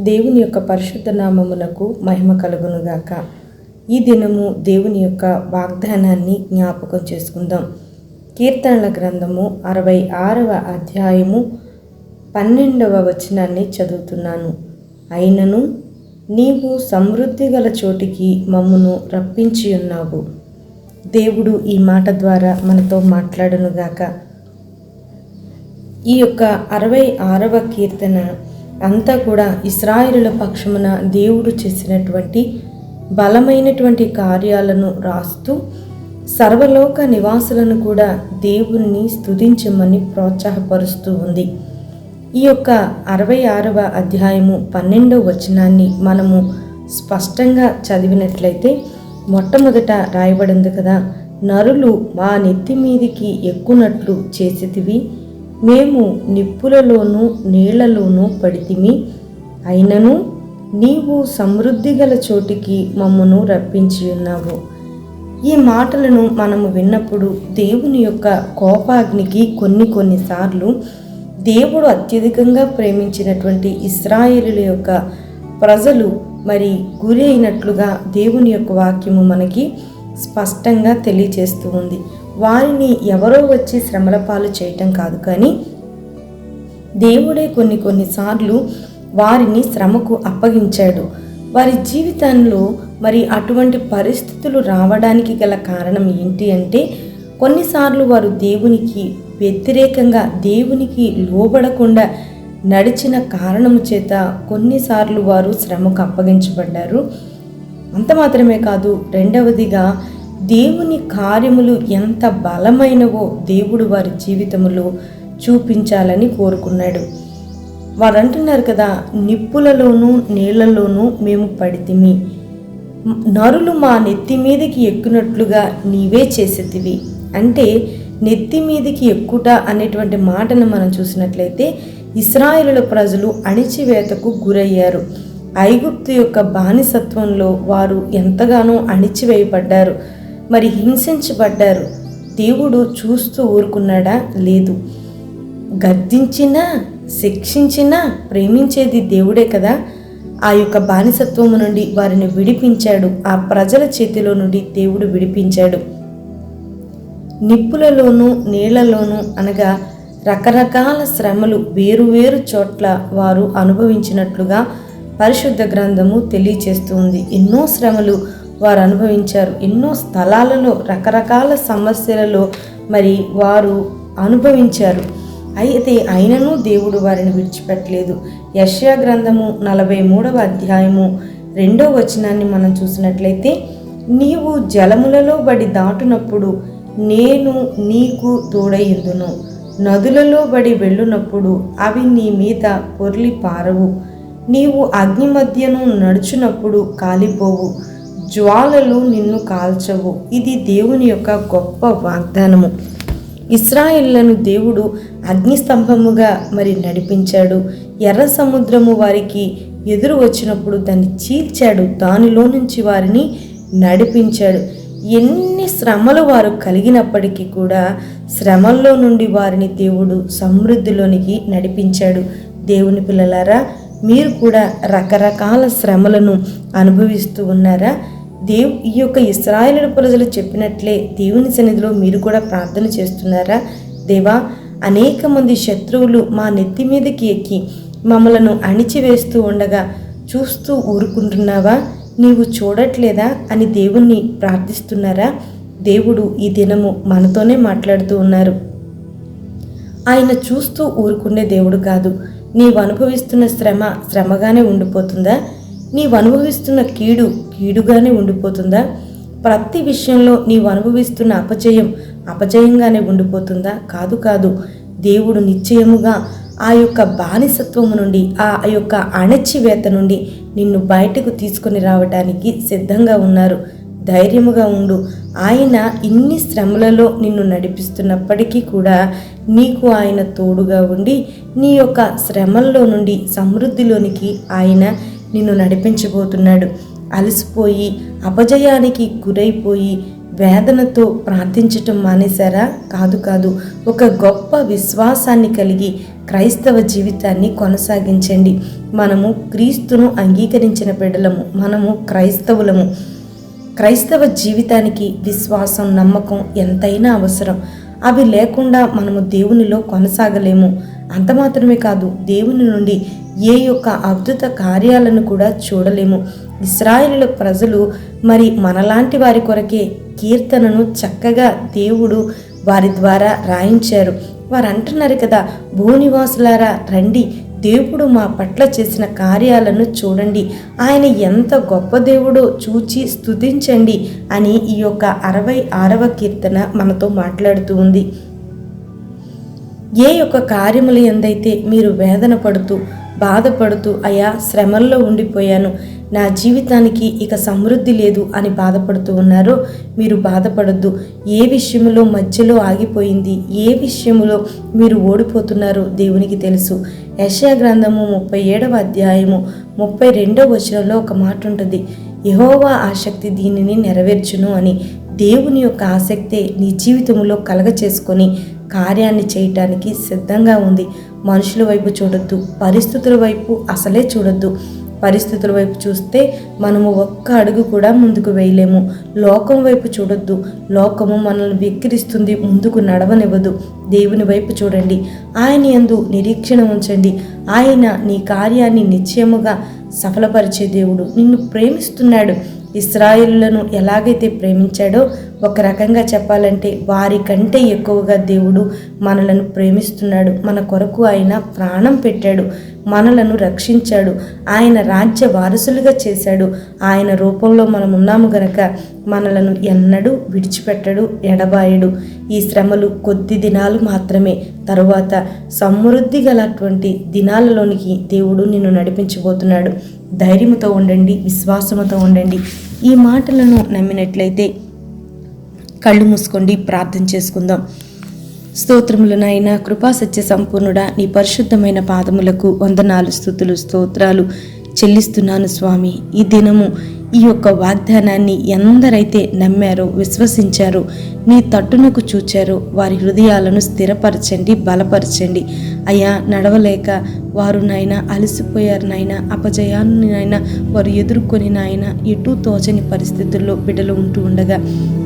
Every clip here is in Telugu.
దేవుని యొక్క పరిశుద్ధ నామమునకు మహిమ కలుగునుగాక. ఈ దినము దేవుని యొక్క వాగ్దానాన్ని జ్ఞాపకం చేసుకుందాం. కీర్తనల గ్రంథము అరవై ఆరవ అధ్యాయము పన్నెండవ వచనాన్ని చదువుతున్నాను. అయినను నీవు సమృద్ధి గల చోటికి మమ్మును రప్పించి ఉన్నావు. దేవుడు ఈ మాట ద్వారా మనతో మాట్లాడనుగాక. ఈ యొక్క అరవై ఆరవ కీర్తన అంతా కూడా ఇస్రాయిలుల పక్షమున దేవుడు చేసినటువంటి బలమైనటువంటి కార్యాలను రాస్తూ సర్వలోక నివాసులను కూడా దేవుణ్ణి స్తుతించమని ప్రోత్సాహపరుస్తూ ఉంది. ఈ యొక్క అరవై ఆరవ అధ్యాయము పన్నెండవ వచనాన్ని మనము స్పష్టంగా చదివినట్లయితే మొట్టమొదట రాయబడింది కదా నరులు మా నెత్తి మీదికి ఎక్కునట్లు చేసేటివి మేము నిప్పులలోనూ నీళ్ళలోనూ పడితిమి. అయినను నీవు సమృద్ధి గల చోటికి మమ్మను రప్పించి ఉన్నావు. ఈ మాటలను మనము విన్నప్పుడు దేవుని యొక్క కోపాగ్నికి కొన్ని కొన్నిసార్లు దేవుడు అత్యధికంగా ప్రేమించినటువంటి ఇస్రాయేలుల యొక్క ప్రజలు మరి గురి అయినట్లుగా దేవుని యొక్క వాక్యము మనకి స్పష్టంగా తెలియచేస్తూ ఉంది. వారిని ఎవరో వచ్చి శ్రమల పాలు చేయటం కాదు కానీ దేవుడే కొన్ని కొన్నిసార్లు వారిని శ్రమకు అప్పగించాడు. వారి జీవితంలో మరి అటువంటి పరిస్థితులు రావడానికి గల కారణం ఏంటి అంటే కొన్నిసార్లు వారు దేవునికి వ్యతిరేకంగా దేవునికి లోబడకుండా నడిచిన కారణము చేత కొన్నిసార్లు వారు శ్రమకు అప్పగించబడ్డారు. అంత మాత్రమే కాదు రెండవదిగా దేవుని కార్యములు ఎంత బలమైనవో దేవుడు వారి జీవితములో చూపించాలని కోరుకున్నాడు. వారు అంటున్నారు కదా నిప్పులలోనూ నీళ్ళలోనూ మేము పడితిమి. నరులు మా నెత్తి మీదకి ఎక్కునట్లుగా నీవే చేసేదివి అంటే నెత్తి మీదకి ఎక్కుట అనేటువంటి మాటను మనం చూసినట్లయితే ఇస్రాయిలు ప్రజలు అణిచివేతకు గురయ్యారు. ఐగుప్తు యొక్క బానిసత్వంలో వారు ఎంతగానో అణిచివేయబడ్డారు. మరి హింసించబడ్డారు. దేవుడు చూస్తూ ఊరుకున్నాడా? లేదు. గద్దించినా శిక్షించినా ప్రేమించేది దేవుడే కదా. ఆ యొక్క బానిసత్వము నుండి వారిని విడిపించాడు. ఆ ప్రజల చేతిలో నుండి దేవుడు విడిపించాడు. నిప్పులలోనూ నీళ్ళలోనూ అనగా రకరకాల శ్రమలు వేరువేరు చోట్ల వారు అనుభవించినట్లుగా పరిశుద్ధ గ్రంథము తెలియచేస్తుంది ఎన్నో శ్రమలు వారు అనుభవించారు. ఎన్నో స్థలాలలో రకరకాల సమస్యలలో మరి వారు అనుభవించారు. అయితే అయినను దేవుడు వారిని విడిచిపెట్టలేదు. యష్యా గ్రంథము నలభై మూడవ అధ్యాయము రెండో వచనాన్ని మనం చూసినట్లయితే నీవు జలములలో బడి దాటునప్పుడు నేను నీకు తోడయ్యుందును నదులలో బడి వెళ్ళునప్పుడు అవి నీ మీద పొర్లి పారవు నీవు అగ్ని మధ్యను నడుచునప్పుడు కాలిపోవు. జ్వాలలు నిన్ను కాల్చవు. ఇది దేవుని యొక్క గొప్ప వాగ్దానము. ఇస్రాయిళ్ళను దేవుడు అగ్నిస్తంభముగా మరి నడిపించాడు. ఎర్ర సముద్రము వారికి ఎదురు వచ్చినప్పుడు దాన్ని చీల్చాడు. దానిలో నుంచి వారిని నడిపించాడు. ఎన్ని శ్రమలు వారు కలిగినప్పటికీ కూడా శ్రమల్లో నుండి వారిని దేవుడు సమృద్ధిలోనికి నడిపించాడు. దేవుని పిల్లలారా మీరు కూడా రకరకాల శ్రమలను అనుభవిస్తూ ఉన్నారా? దేవు ఈ యొక్క ఇస్రాయేలు ప్రజలు చెప్పినట్లే దేవుని సన్నిధిలో మీరు కూడా ప్రార్థన చేస్తున్నారా? దేవా అనేక మంది శత్రువులు మా నెత్తి మీదకి ఎక్కి మమ్మలను అణిచివేస్తూ ఉండగా చూస్తూ ఊరుకుంటున్నావా? నీవు చూడట్లేదా అని దేవుణ్ణి ప్రార్థిస్తున్నారా? దేవుడు ఈ దినము మనతోనే మాట్లాడుతూ ఉన్నారు. ఆయన చూస్తూ ఊరుకునే దేవుడు కాదు. నీవు అనుభవిస్తున్న శ్రమ శ్రమగానే ఉండిపోతుందా? నీవు అనుభవిస్తున్న కీడు కీడుగానే ఉండిపోతుందా? ప్రతి విషయంలో నీవు అనుభవిస్తున్న అపజయం అపజయంగానే ఉండిపోతుందా? కాదు కాదు. దేవుడు నిశ్చయముగా ఆ యొక్క బానిసత్వము నుండి ఆ యొక్క అణచివేత నుండి నిన్ను బయటకు తీసుకొని రావడానికి సిద్ధంగా ఉన్నారు. ధైర్యముగా ఉండు. ఆయన ఇన్ని శ్రమలలో నిన్ను నడిపిస్తున్నప్పటికీ కూడా నీకు ఆయన తోడుగా ఉండి నీ యొక్క శ్రమల్లో నుండి సమృద్ధిలోనికి ఆయన నిన్ను నడిపించబోతున్నాడు. అలసిపోయి అపజయానికి గురైపోయి వేదనతో ప్రార్థించటం మానేశారా? కాదు కాదు. ఒక గొప్ప విశ్వాసాన్ని కలిగి క్రైస్తవ జీవితాన్ని కొనసాగించండి. మనము క్రీస్తును అంగీకరించిన బిడ్డలము. మనము క్రైస్తవులము. క్రైస్తవ జీవితానికి విశ్వాసం నమ్మకం ఎంతైనా అవసరం. అవి లేకుండా మనము దేవునిలో కొనసాగలేము. అంత మాత్రమే కాదు దేవుని నుండి ఏ యొక్క అద్భుత కార్యాలను కూడా చూడలేము. ఇస్రాయేలు ప్రజలు మరి మనలాంటి వారి కొరకే కీర్తనను చక్కగా దేవుడు వారి ద్వారా రాయించారు. వారు అంటున్నారు కదా భూనివాసులారా రండి. దేవుడు మా పట్ల చేసిన కార్యాలను చూడండి. ఆయన ఎంత గొప్ప దేవుడో చూచి స్తుతించండి అని ఈ యొక్క అరవై ఆరవ కీర్తన మనతో మాట్లాడుతూ ఉంది. ఏ యొక్క కార్యములు ఎందైతే మీరు వేదన పడుతూ బాధపడుతూ అయా శ్రమల్లో ఉండిపోయాను. నా జీవితానికి ఇక సమృద్ధి లేదు అని బాధపడుతూ ఉన్నారో. మీరు బాధపడద్దు. ఏ విషయంలో మధ్యలో ఆగిపోయింది ఏ విషయంలో మీరు ఓడిపోతున్నారో దేవునికి తెలుసు. యశా గ్రంథము ముప్పై ఏడవ అధ్యాయము ముప్పై రెండవ వచనంలో ఒక మాట ఉంటుంది యహోవా ఆసక్తి దీనిని నెరవేర్చును అని దేవుని యొక్క ఆసక్తే నీ జీవితంలో కలగ చేసుకొని కార్యాన్ని చేయటానికి సిద్ధంగా ఉంది. మనుషుల వైపు చూడొద్దు పరిస్థితుల వైపు అసలే చూడొద్దు. పరిస్థితుల వైపు చూస్తే మనము ఒక్క అడుగు కూడా ముందుకు వేయలేము. లోకం వైపు చూడొద్దు. లోకము మనల్ని వెక్కిరిస్తుంది ముందుకు నడవనివ్వదు. దేవుని వైపు చూడండి. ఆయన ఎందు నిరీక్షణ ఉంచండి. ఆయన నీ కార్యాన్ని నిశ్చయముగా సఫలపరిచే దేవుడు. నిన్ను ప్రేమిస్తున్నాడు. ఇస్రాయిలులను ఎలాగైతే ప్రేమించాడో ఒక రకంగా చెప్పాలంటే వారి కంటే ఎక్కువగా దేవుడు మనలను ప్రేమిస్తున్నాడు. మన కొరకు ఆయన ప్రాణం పెట్టాడు. మనలను రక్షించాడు. ఆయన రాజ్య వారసులుగా చేశాడు. ఆయన రూపంలో మనం ఉన్నాము గనక మనలను ఎన్నడూ విడిచిపెట్టడు ఎడబాయడు. ఈ శ్రమలు కొద్ది దినాలు మాత్రమే. తరువాత సమృద్ధి గలటువంటి దినాలలోనికి దేవుడు నిన్ను నడిపించబోతున్నాడు. ధైర్యముతో ఉండండి విశ్వాసముతో ఉండండి. ఈ మాటలను నమ్మినట్లయితే కళ్ళు మూసుకోండి ప్రార్థన చేసుకుందాం. స్తోత్రములు నాయన కృపా సత్య సంపూర్ణుడా నీ పరిశుద్ధమైన పాదములకు వందనాలు స్థుతులు స్తోత్రాలు చెల్లిస్తున్నాను స్వామి. ఈ దినము ఈ యొక్క వాగ్దానాన్ని ఎందరైతే నమ్మారో విశ్వసించారో నీ తట్టునకు చూచారో వారి హృదయాలను స్థిరపరచండి బలపరచండి. అయ్యా నడవలేక వారు నాయన అలసిపోయారు నాయన అపజయాన్ని నాయన వారు ఎదుర్కొని నాయన ఎటు తోచని పరిస్థితుల్లో బిడ్డలు ఉంటూ ఉండగా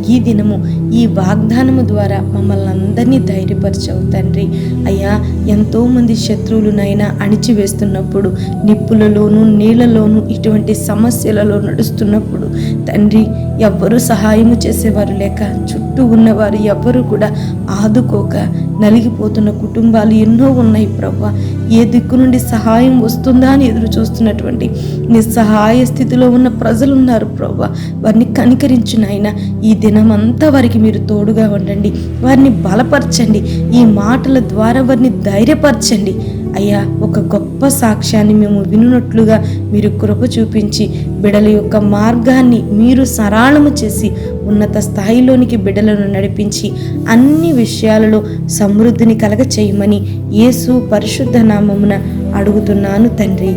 ఈ దినము ఈ వాగ్దానము ద్వారా మమ్మల్ని అందరినీ ధైర్యపరచవు తండ్రి. అయ్యా ఎంతోమంది శత్రువులు నైనా అణిచివేస్తున్నప్పుడు నిప్పులలోనూ నీళ్ళలోనూ ఇటువంటి సమస్యలలో నడుస్తున్నప్పుడు తండ్రి ఎవ్వరూ సహాయము చేసేవారు లేక చుట్టూ ఉన్నవారు ఎవ్వరూ కూడా ఆదుకోక నలిగిపోతున్న కుటుంబాలు ఎన్నో ఉన్నాయి ప్రభా ఏ దిక్కు నుండి సహాయం వస్తుందా అని ఎదురు చూస్తున్నటువంటి నిస్సహాయ స్థితిలో ఉన్న ప్రజలు ఉన్నారు ప్రభా వారిని కనికరించిన ఆయన ఈ దినమంతా వారికి మీరు తోడుగా ఉండండి. వారిని బలపరచండి. ఈ మాటల ద్వారా వారిని ధైర్యపరచండి. అయ్యా ఒక గొప్ప సాక్ష్యాన్ని మేము వినున్నట్లుగా మీరు కృప చూపించి బిడల యొక్క మార్గాన్ని మీరు సరళము చేసి ఉన్నత స్థాయిలోనికి బిడ్డలను నడిపించి అన్ని విషయాలలో సమృద్ధిని కలగ చేయమని యేసు పరిశుద్ధ నామమున అడుగుతున్నాను తండ్రి.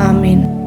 ఆమెను.